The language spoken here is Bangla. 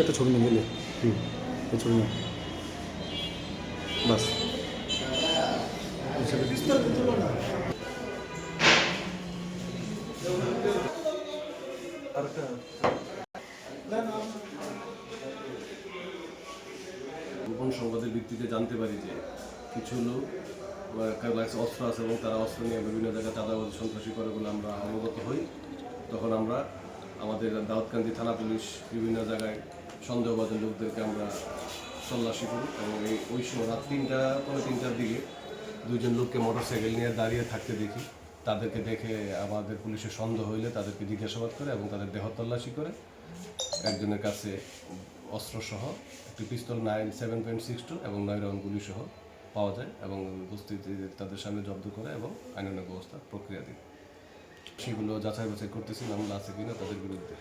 একটা ছবি নিয়ে গেলে হুম ছবি নিয়ে বাস। গোপন সংবাদের ভিত্তিতে জানতে পারি যে কিছু লোক অস্ত্র আছে এবং তারা অস্ত্র নিয়ে বিভিন্ন জায়গায় চাঁদাবাজি সন্ত্রাসী করে বলে আমরা অবগত হই। তখন আমরা আমাদের দাউদকান্দি থানা পুলিশ বিভিন্ন জায়গায় সন্দেহবাদী লোকদেরকে আমরা তল্লাশি করি এবং এই ওই সময় রাত তিনটা পনেরো তিনটার দিকে দুজন লোককে মোটরসাইকেল নিয়ে দাঁড়িয়ে থাকতে দেখি। তাদেরকে দেখে আমাদের পুলিশের সন্দেহ হইলে তাদেরকে জিজ্ঞাসাবাদ করে এবং তাদের দেহ তল্লাশি করে। একজনের কাছে অস্ত্রসহ একটি pistol nine seven point six two এবং নয় রাউন্ড গুলি সহ পাওয়া যায় এবং উপস্থিতি তাদের সামনে জব্দ করে এবং আইনানুগ ব্যবস্থা প্রক্রিয়া দিই সেগুলো যাচাই বাছাই করতেছি মামলা আছে কিনা তাদের বিরুদ্ধে।